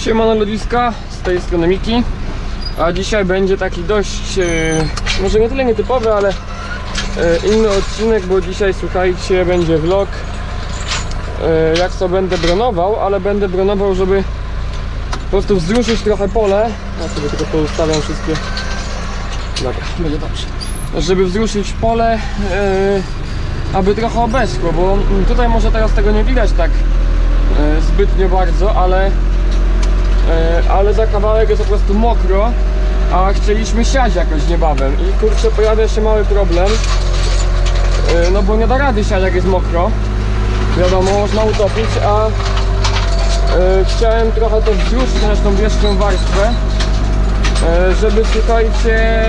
Siemano ludziska, z tej strony Miki. A dzisiaj będzie taki dość, e, może nie tyle nietypowy, ale e, inny odcinek, bo dzisiaj słuchajcie, będzie vlog. E, Jak to będę bronował, ale będę bronował, żeby po prostu wzruszyć trochę pole. Ja sobie tylko poustawiam wszystkie. Dobra, będzie dobrze. Żeby wzruszyć pole, aby trochę obeschło, bo tutaj może teraz tego nie widać tak zbytnio bardzo, ale ale za kawałek jest po prostu mokro, a chcieliśmy siać jakoś niebawem. I kurczę pojawia się mały problem, e, no bo nie da rady siać jak jest mokro, wiadomo można utopić, a e, chciałem trochę to wzruszyć na tą wierzchnią warstwę, e, żeby słuchajcie,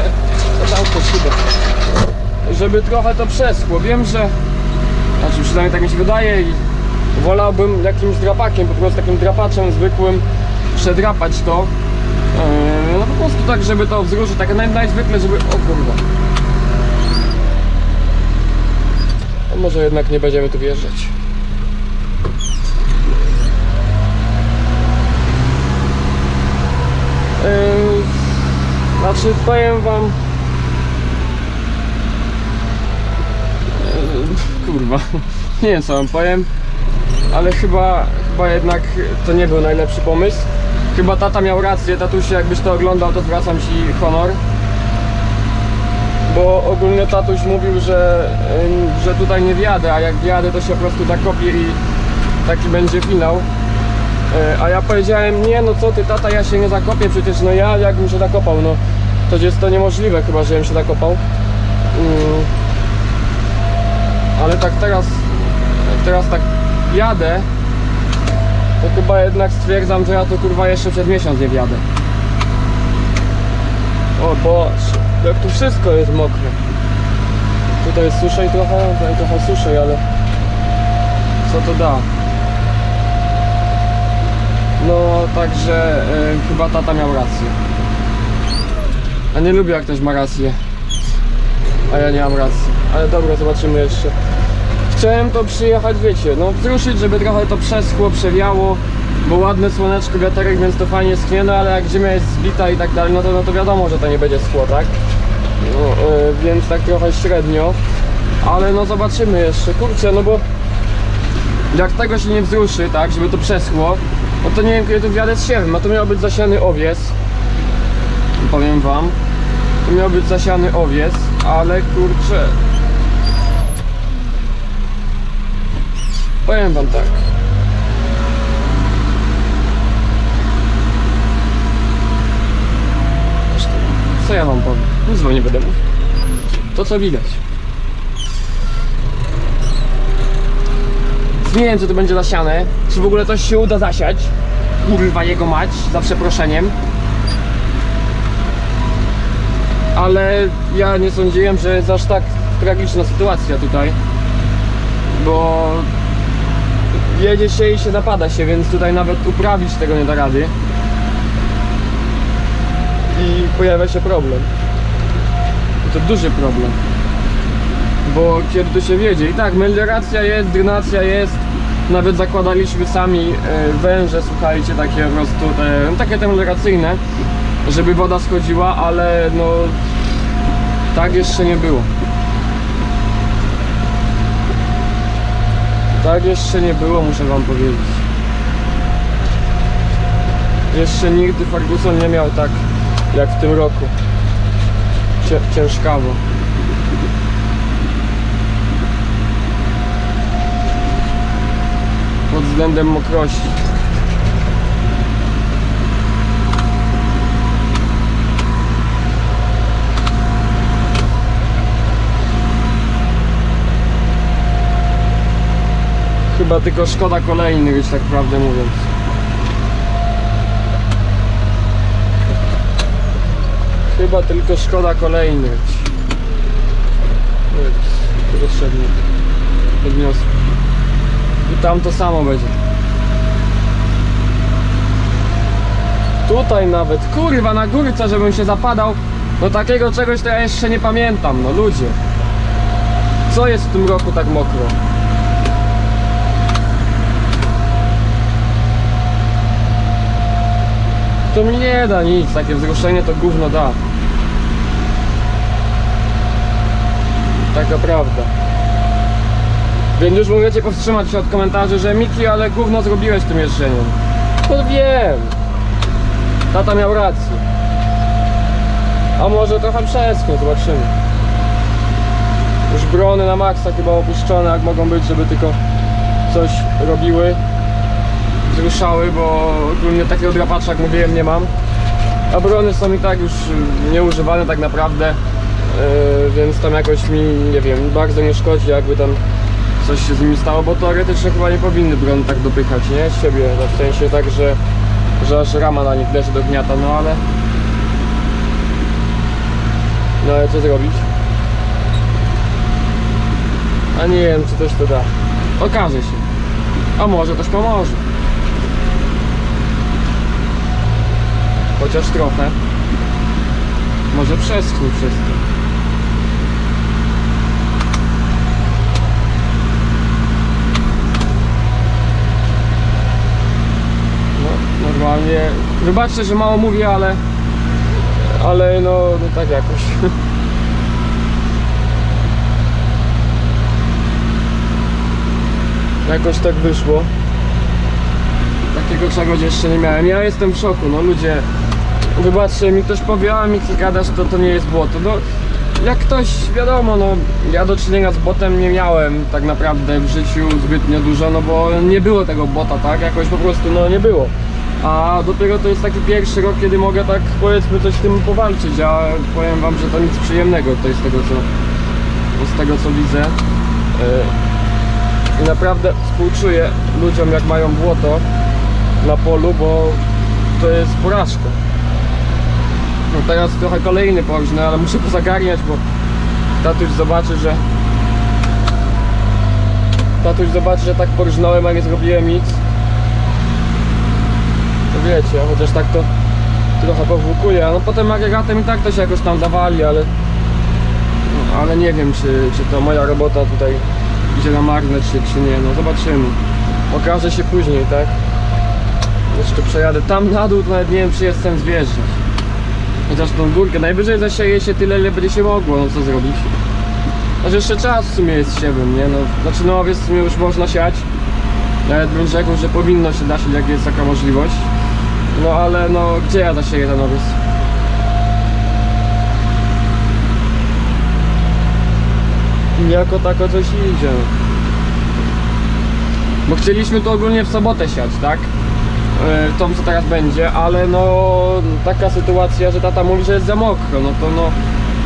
żeby trochę to przeschło, wiem, że znaczy przynajmniej tak mi się wydaje i wolałbym jakimś drapakiem, po prostu takim drapaczem zwykłym przedrapać to. Yy, no po prostu tak, żeby to wzruszyć, tak naj, najzwykle, żeby... O kurwa. No może jednak nie będziemy tu wjeżdżać. Yy, znaczy powiem wam... Yy, kurwa. Nie wiem co wam powiem ale chyba, chyba jednak to nie był najlepszy pomysł. Chyba tata miał rację, tatusie jakbyś to oglądał, to zwracam ci honor. Bo ogólnie tatuś mówił, że, że tutaj nie wjadę, a jak wjadę to się po prostu zakopię i taki będzie finał. E, A ja powiedziałem, nie no co ty tata, ja się nie zakopię, przecież no ja jakbym się zakopał, no to jest to niemożliwe chyba, żebym się zakopał. Mm. Ale tak teraz, teraz tak jadę, to chyba jednak stwierdzam, że ja to kurwa jeszcze przez miesiąc nie wjadę. O Boże, jak tu wszystko jest mokre. Tutaj jest suszej trochę, tutaj trochę suszej, ale co to da? No, także y, chyba tata miał rację. A nie lubię jak ktoś ma rację. A ja nie mam racji. Ale dobra, zobaczymy jeszcze. Chciałem to przyjechać, wiecie, no wzruszyć, żeby trochę to przeschło, przewiało, bo ładne słoneczko, wiaterek, więc to fajnie schnie, no ale jak ziemia jest zbita i tak dalej, no to, no to wiadomo, że to nie będzie schło, tak? No, e, więc tak trochę średnio, ale no zobaczymy jeszcze, kurczę, no bo jak tego się nie wzruszy, tak, żeby to przeschło, no to nie wiem, kiedy tu wjadę z siewem, a to miał być zasiany owiec, powiem wam, to miał być zasiany owiec, ale kurczę, Powiem wam tak. Zresztą, Co ja wam powiem? Nic wam nie będę mówił. To co widać. Nie wiem, czy to będzie zasiane. Czy w ogóle coś się uda zasiać. Kurwa jego mać, za przeproszeniem. Ale ja nie sądziłem, że jest aż tak tragiczna sytuacja tutaj. Bo jedzie się i się napada się, więc tutaj nawet uprawić tego nie da rady. I pojawia się problem. I to duży problem. Bo kiedy tu się wiedzie, i tak, melioracja jest, drenacja jest, nawet zakładaliśmy sami e, węże, słuchajcie, takie po prostu, te, no, takie te melioracyjne, żeby woda schodziła, ale no, tak jeszcze nie było. Tak jeszcze nie było, muszę wam powiedzieć. Jeszcze nigdy Ferguson nie miał tak jak w tym roku. Cię, ciężkawo. Pod względem mokrości. Chyba tylko szkoda kolejnych, już tak prawdę mówiąc. Chyba tylko szkoda kolejnych. Potrzebnie do wniosku. I tam to samo będzie. Tutaj nawet, kurwa, na górce, żebym się zapadał. No takiego czegoś to ja jeszcze nie pamiętam, no ludzie. Co jest w tym roku tak mokro? To mi nie da nic, takie wzruszenie to gówno da. Taka prawda. Więc już możecie powstrzymać się od komentarzy, że Miki, ale gówno zrobiłeś tym jeżdżeniem. No wiem. Tata miał rację. A może trochę przesknę, zobaczymy. Już brony na maksa chyba opuszczone, jak mogą być, żeby tylko coś robiły, wzruszały, bo ogólnie takiego drapacza, jak mówiłem, nie mam. A brony są i tak już nieużywane tak naprawdę, yy, więc tam jakoś mi, nie wiem, bardzo nie szkodzi, jakby tam coś się z nimi stało, bo teoretycznie chyba nie powinny brony tak dopychać, nie? Z siebie, tak w sensie tak, że, że aż rama na nich leży do gniata, no ale... No ale co zrobić? A nie wiem, czy coś to da. Okaże się. A może też pomoże. Chociaż trochę. Może przeschnie wszystko. No, normalnie. Wybaczcie, że mało mówię, ale. Ale no, no tak jakoś. Jakoś tak wyszło. Takiego czegoś jeszcze nie miałem. Ja jestem w szoku, no ludzie. Wybaczcie, mi ktoś powie, a Miki gadasz, to to nie jest błoto. No, jak ktoś, wiadomo, no, ja do czynienia z botem nie miałem tak naprawdę w życiu zbytnio dużo, no bo nie było tego bota, tak? Jakoś po prostu, no nie było. A dopiero to jest taki pierwszy rok, kiedy mogę tak, powiedzmy, coś z tym powalczyć, a powiem wam, że to nic przyjemnego tutaj z tego, co, z tego, co widzę. Yy, i naprawdę współczuję ludziom, jak mają błoto na polu, bo to jest porażka. No teraz trochę kolejny porżnę, ale muszę pozagarniać, bo tatuś zobaczy, że tatuś zobaczy, że tak porżnąłem, a nie zrobiłem nic. To wiecie, chociaż tak to trochę powłókuje. No potem agregatem i tak to się jakoś tam dawali, ale no, ale nie wiem, czy, czy to moja robota tutaj idzie na marne, czy, czy nie, no zobaczymy. Okaże się później, tak? Jeszcze przejadę tam na dół, to nawet nie wiem, czy jestem zwierzę. Chociaż tą górkę, najwyżej zasieje się tyle, ile będzie się mogło, no co zrobić? Znaczy jeszcze czas w sumie jest siewem, nie? No, znaczy no owiec w sumie już można siać. Nawet bym rzekł, że powinno się dać, jak jest taka możliwość. No ale no, gdzie ja zasieję ten owiec? Jako tako coś idzie. Bo chcieliśmy to ogólnie w sobotę siać, tak? E, Tą co teraz będzie, ale no taka sytuacja, że tata mówi, że jest za mokro, no to no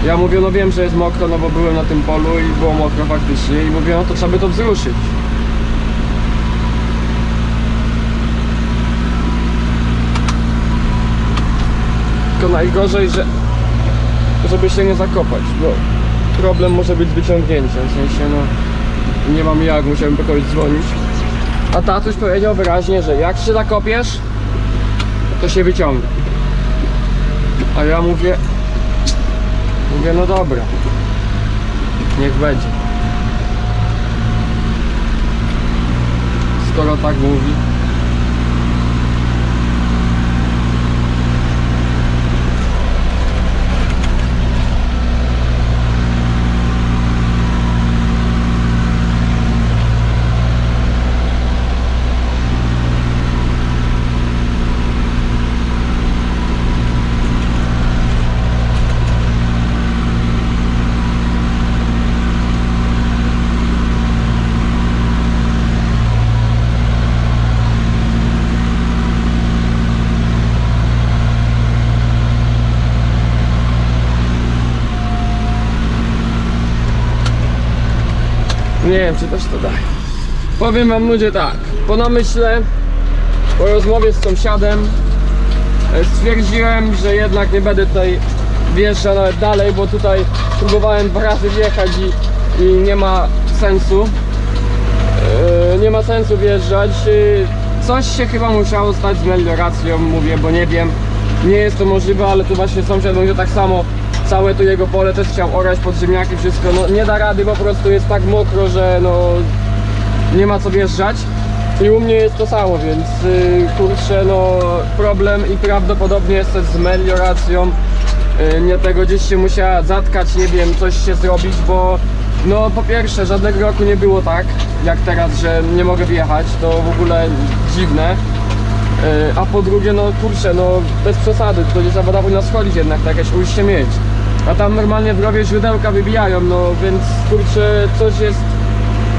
ja mówię, no wiem, że jest mokro, no bo byłem na tym polu i było mokro faktycznie i mówię, no to trzeba by to wzruszyć. Tylko najgorzej, że żeby się nie zakopać, bo problem może być z wyciągnięciem, w sensie no nie mam jak, musiałem po kogoś dzwonić. A tatuś powiedział wyraźnie, że jak się zakopiesz, to się wyciąga. A ja mówię, mówię, no dobra, niech będzie. Skoro tak mówi. Wiem, czy też to daje. Powiem wam ludzie tak, po namyśle, po rozmowie z sąsiadem e, stwierdziłem, że jednak nie będę tutaj wjeżdżał nawet dalej, bo tutaj próbowałem dwa razy wjechać i, i nie ma sensu. E, Nie ma sensu wjeżdżać. E, Coś się chyba musiało stać z melioracją, mówię, bo nie wiem. Nie jest to możliwe, ale tu właśnie sąsiad będzie tak samo całe to jego pole też chciał orać pod ziemniaki, wszystko. No nie da rady, po prostu jest tak mokro, że no nie ma co wjeżdżać. I u mnie jest to samo, więc y, kurczę, no problem i prawdopodobnie jest z melioracją. Y, nie tego gdzieś się musiała zatkać, nie wiem, coś się zrobić, bo no po pierwsze żadnego roku nie było tak, jak teraz, że nie mogę wjechać, to w ogóle dziwne. Y, A po drugie, no kurczę, no bez przesady, to nie zawoda powinna schodzić jednak, tak jakieś ujście mieć. A tam normalnie w rowie źródełka wybijają, no więc kurczę, coś jest,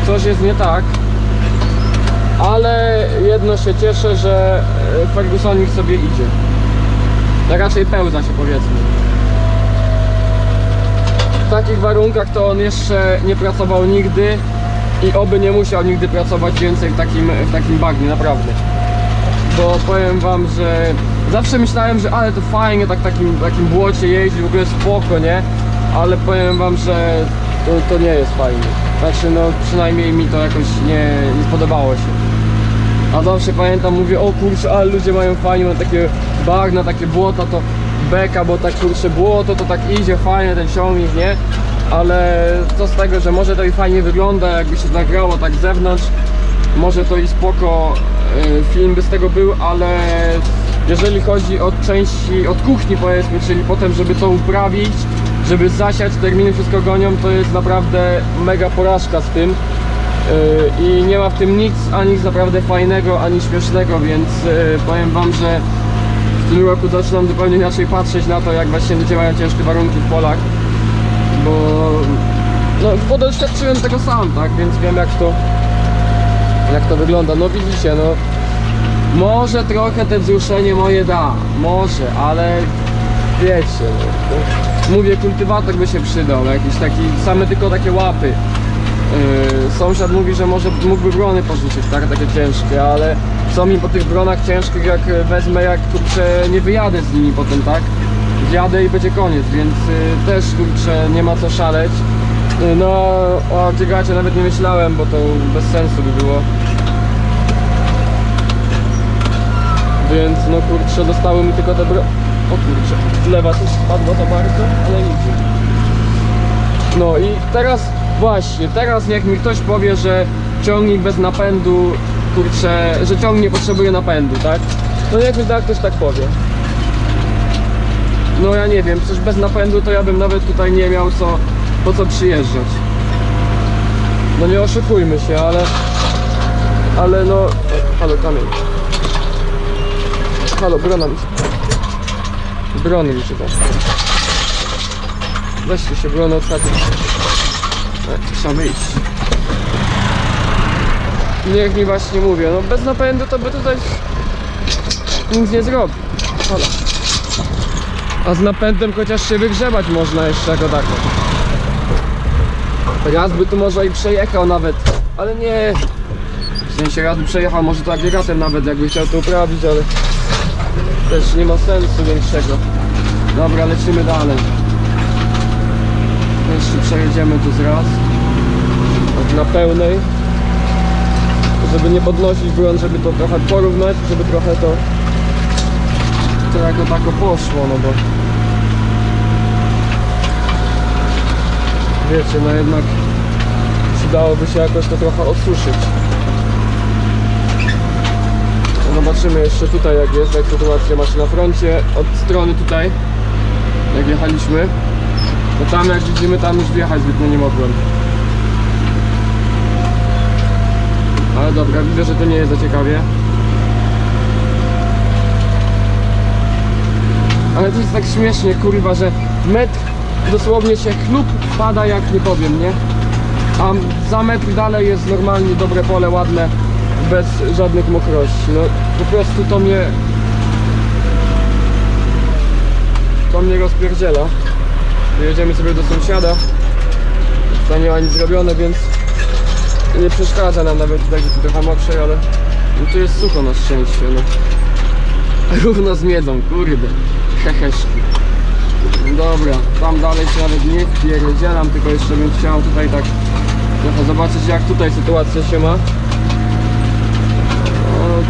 coś jest nie tak. Ale jedno się cieszę, że e, Fergusonik sobie idzie. A raczej pełza się powiedzmy. W takich warunkach to on jeszcze nie pracował nigdy i oby nie musiał nigdy pracować więcej w takim, w takim bagnie, naprawdę. Bo powiem wam, że zawsze myślałem, że ale to fajnie tak takim, takim błocie jeździć, w ogóle spoko, nie? Ale powiem wam, że to, to nie jest fajnie. Znaczy no przynajmniej mi to jakoś nie, nie spodobało się. A zawsze pamiętam, mówię, o kurczę, ale ludzie mają fajnie, takie bagna, takie błota, to beka, bo tak kurczę błoto, to tak idzie fajnie ten ciągnik, nie? Ale co z tego, że może to i fajnie wygląda, jakby się nagrało tak z zewnątrz, może to i spoko y, film by z tego był, ale jeżeli chodzi od części, od kuchni powiedzmy, czyli potem, żeby to uprawić, żeby zasiać, terminy wszystko gonią, to jest naprawdę mega porażka z tym. Yy, i nie ma w tym nic ani naprawdę fajnego, ani śmiesznego, więc yy, powiem wam, że w tym roku zaczynam zupełnie inaczej patrzeć na to, jak właśnie działają ciężkie warunki w polach, bo no, bo doświadczyłem tego sam, tak, więc wiem jak to jak to wygląda, no widzicie, no może trochę te wzruszenie moje da, może, ale wiecie, no, no, mówię, kultywator by się przydał, jakiś taki, same tylko takie łapy, Yy, sąsiad mówi, że może mógłby brony pożyczyć, tak, takie ciężkie, ale co mi po tych bronach ciężkich, jak wezmę, jak kurczę, nie wyjadę z nimi potem, tak? Wjadę i będzie koniec, więc yy, też kurczę, nie ma co szaleć. Yy, no, o Gigacie nawet nie myślałem, bo to bez sensu by było. Więc no kurczę, dostały mi tylko bro... O kurczę, lewa też spadła za bardzo, ale nic. No i teraz właśnie, teraz niech mi ktoś powie, że ciągnik bez napędu, kurczę, że ciągnik nie potrzebuje napędu, tak? No niech mi tak ktoś tak powie. No ja nie wiem, przecież bez napędu to ja bym nawet tutaj nie miał co, po co przyjeżdżać. No nie oszukujmy się, ale... Ale no... Halo, kamień. Halo, brona mi się... Brony mi się tam. Weźcie się, brony ostatnio. Trzeba wyjść. Niech mi właśnie mówię, no bez napędu to by tutaj nic nie zrobi. Halo. A z napędem chociaż się wygrzebać można jeszcze jako tako. Raz by tu może i przejechał nawet, ale nie. W sensie raz by przejechał może to agregatem nawet jakby chciał to uprawić, ale też nie ma sensu większego. Dobra, lecimy dalej. Jeszcze przejedziemy tu zraz. Tak na pełnej. Żeby nie podnosić błąd, żeby to trochę porównać, żeby trochę to trochę tak poszło, no bo wiecie, no jednak przydałoby się jakoś to trochę odsuszyć. Zobaczymy jeszcze tutaj jak jest, jak sytuacja ma się na froncie. Od strony tutaj jak jechaliśmy. No tam jak widzimy tam już wjechać zbytnio nie mogłem. Ale dobra, widzę, że to nie jest za ciekawie. Ale to jest tak śmiesznie kurwa, że metr dosłownie się chlub pada jak nie powiem, nie? A za metr dalej jest normalnie dobre pole, ładne bez żadnych mokrości. No po prostu to mnie to mnie rozpierdziela. Jedziemy sobie do sąsiada. To nie ma nic zrobione, więc nie przeszkadza nam nawet tutaj jest trochę mokrzej, ale no tu jest sucho na szczęście no. Równo z miedzą, kurde. Heheszki. Dobra, tam dalej się nawet nie wpierdzielam, tylko jeszcze bym chciał tutaj tak trochę zobaczyć jak tutaj sytuacja się ma. no,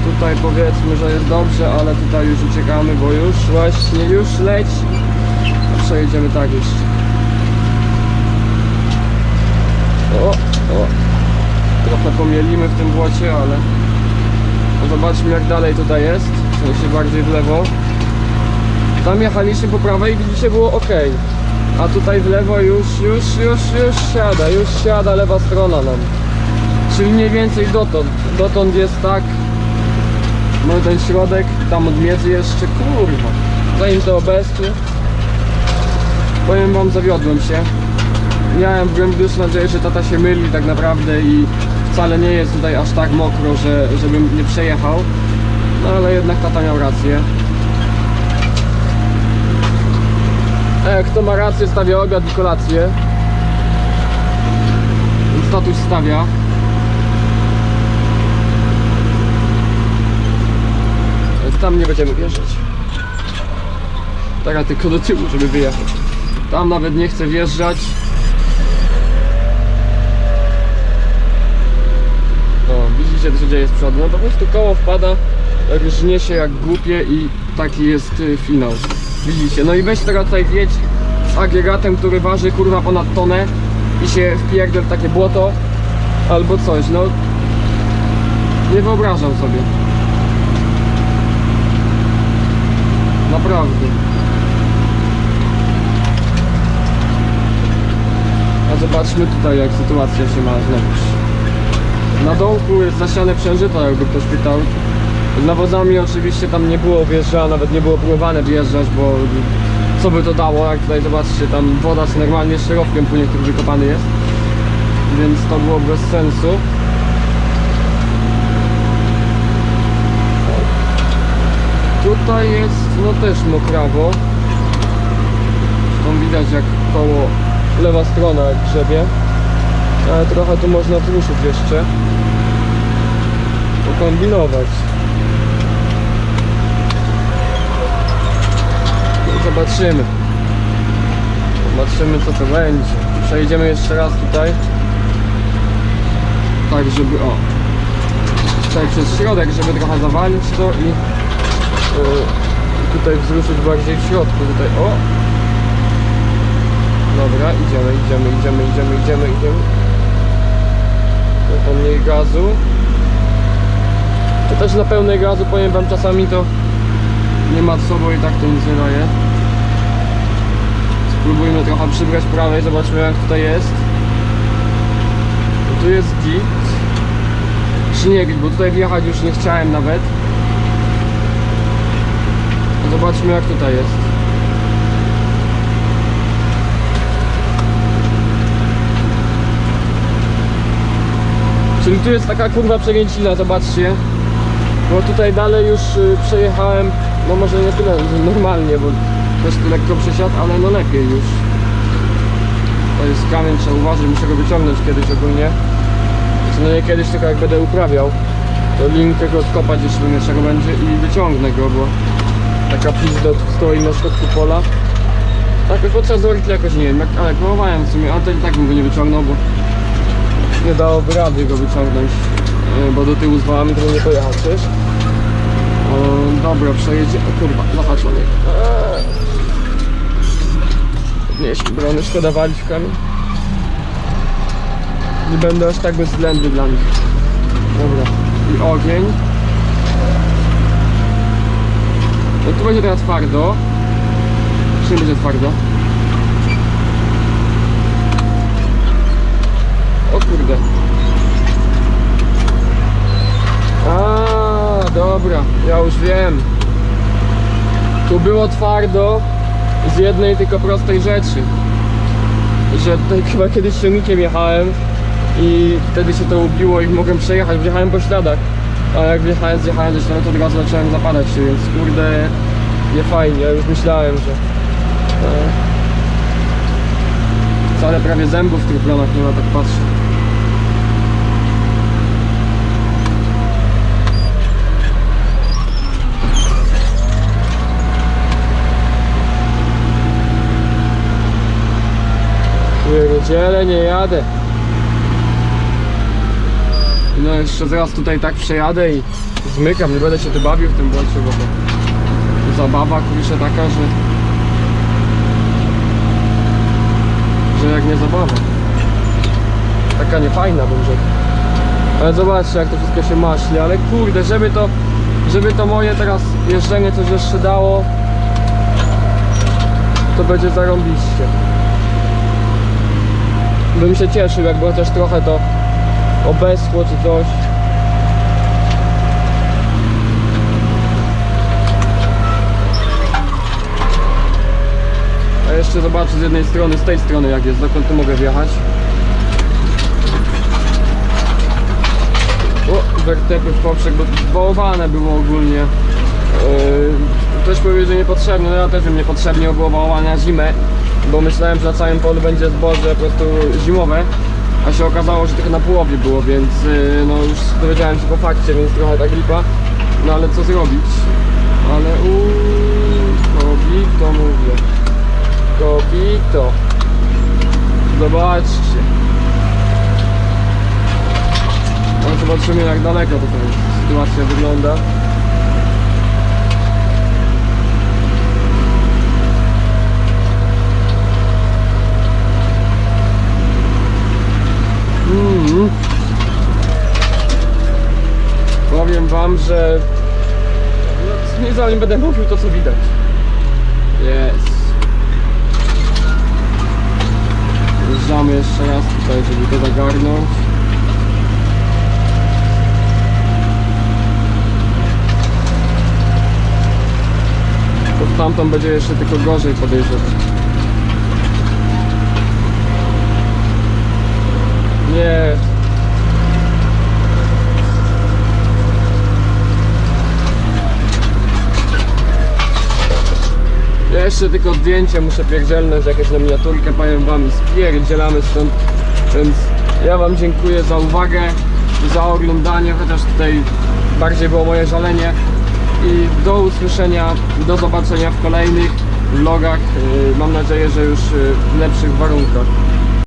tutaj powiedzmy, że jest dobrze, ale tutaj już uciekamy, bo już właśnie, już leci Przejedziemy tak jeszcze O, o Trochę pomielimy w tym błocie, ale No zobaczmy jak dalej tutaj jest. W sensie bardziej w lewo. Tam jechaliśmy po prawej i widzicie było ok. A tutaj w lewo już, już, już, już siada, już siada lewa strona nam. Czyli mniej więcej dotąd. Dotąd jest tak. Mamy ten środek, tam od miedzy jeszcze, kurwa. Zanim to obecnie. Powiem wam, zawiodłem się. Miałem w już nadzieję, że tata się myli tak naprawdę i wcale nie jest tutaj aż tak mokro, że, żebym nie przejechał. No ale jednak tata miał rację. E, kto ma rację stawia obiad i kolację. Tatuś stawia. Tam nie będziemy wjeżdżać. Teraz tylko do tyłu, żeby wyjechać. Tam nawet nie chcę wjeżdżać. O, widzicie co się dzieje z przodu. No po prostu koło wpada, rżnie się jak głupie i taki jest y, finał. Widzicie, no i weź teraz tutaj wjedź z agregatem, który waży kurwa ponad tonę i się wpierdol w takie błoto albo coś, no nie wyobrażam sobie. Naprawdę. A zobaczmy tutaj jak sytuacja się ma znowuż. Na dołku jest zasiane przężyto, jakby ktoś pytał. Z nawozami oczywiście tam nie było wjeżdża, nawet nie było próbowane wjeżdżać, bo co by to dało, jak tutaj zobaczcie, tam woda z normalnie szyrowkiem płynie, który wykopany jest. Więc to było bez sensu. Tutaj jest no też mokrawo. Tam widać jak koło lewa strona jak grzebie. Ale trochę tu można wzruszyć jeszcze. Pokombinować. No zobaczymy. Zobaczymy co to będzie. Przejdziemy jeszcze raz tutaj. Tak żeby o. Tutaj przez środek, żeby trochę zawalić to i tutaj wzruszyć bardziej w środku. Tutaj o. Dobra, idziemy, idziemy, idziemy, idziemy, idziemy, idziemy. Trochę mniej gazu. To też na pełnej gazu powiem wam czasami to nie ma co, bo i tak to nic nie daje. Spróbujmy trochę przybrać prawej, zobaczmy jak tutaj jest. Tu jest git. Czy nie bo tutaj wjechać już nie chciałem nawet. Zobaczmy jak tutaj jest. Czyli tu jest taka kurwa przegięcina, zobaczcie. Bo tutaj dalej już y, przejechałem, no może nie tyle normalnie, bo też lekko przesiadł, ale no lepiej już. To jest kamień, trzeba uważać, muszę go wyciągnąć kiedyś ogólnie. Znaczy, no nie kiedyś, tylko jak będę uprawiał, to linkę go odkopać jeszcze do będzie i wyciągnę go, bo taka pizda stoi na środku pola. Tak, podczas orki jakoś nie wiem, jak, ale próbowałem w sumie, ale to i tak bym go nie wyciągnął, bo nie dałoby rady go wyciągnąć, e, bo do tyłu z wałami to nie pojechał przecież. O, dobra, przejedzie. O kurwa, zahaczony. Eee. Podnieśmy brony, szkoda walić w kamień. Nie będę aż tak bezwzględny dla nich. Dobra, i ogień. No tu będzie teraz twardo. Czy nie będzie twardo? O kurde. A, dobra, ja już wiem. Tu było twardo z jednej tylko prostej rzeczy. Że tutaj chyba kiedyś ciągnikiem jechałem i wtedy się to ubiło i mogłem przejechać, wjechałem po śladach. A jak wjechałem, zjechałem ze śladu, to od razu zacząłem zapadać się, więc kurde, nie fajnie. Ja już myślałem, że wcale prawie zębów w tych plonach nie ma, tak patrzę. Pierdziele, nie jadę. No jeszcze zaraz tutaj tak przejadę i zmykam, nie będę się tu bawił w tym błądzie, bo to zabawa kurczę taka, że że jak nie zabawa. Taka niefajna bym rzekł. Ale zobaczcie jak to wszystko się maśli, ale kurde, żeby to, żeby to moje teraz jeżdżenie coś jeszcze dało, to będzie zarąbiście. Bym się cieszył, jakby chociaż trochę to obeschło czy coś. A jeszcze zobaczę z jednej strony, z tej strony jak jest, dokąd tu mogę wjechać. O, wertepy w poprzek, bo wołowane było ogólnie. Yy, ktoś powiedział, że niepotrzebne, no ja też bym niepotrzebnie było wołowane na zimę, bo myślałem, że na całym polu będzie zboże po prostu zimowe, a się okazało, że tylko na połowie było, więc yy, no już dowiedziałem się po fakcie, więc trochę tak lipa. No ale co zrobić? Ale uuu, kobito mówię. Kobito. Zobaczcie. No zobaczymy jak daleko tutaj sytuacja wygląda. Powiem wam, że no, zanim będę mówił to co widać. Jest. Wjeżdżamy jeszcze raz tutaj, żeby to zagarnąć. To tamtą będzie jeszcze tylko gorzej podejrzewam. Nie. Ja Jeszcze tylko zdjęcie muszę pierdzielnąć, jakieś na miniaturkę powiem wam spierdzielamy stąd. Więc ja wam dziękuję za uwagę, za oglądanie, chociaż tutaj bardziej było moje żalenie. I do usłyszenia, do zobaczenia w kolejnych vlogach. Yy, Mam nadzieję, że już yy, w lepszych warunkach.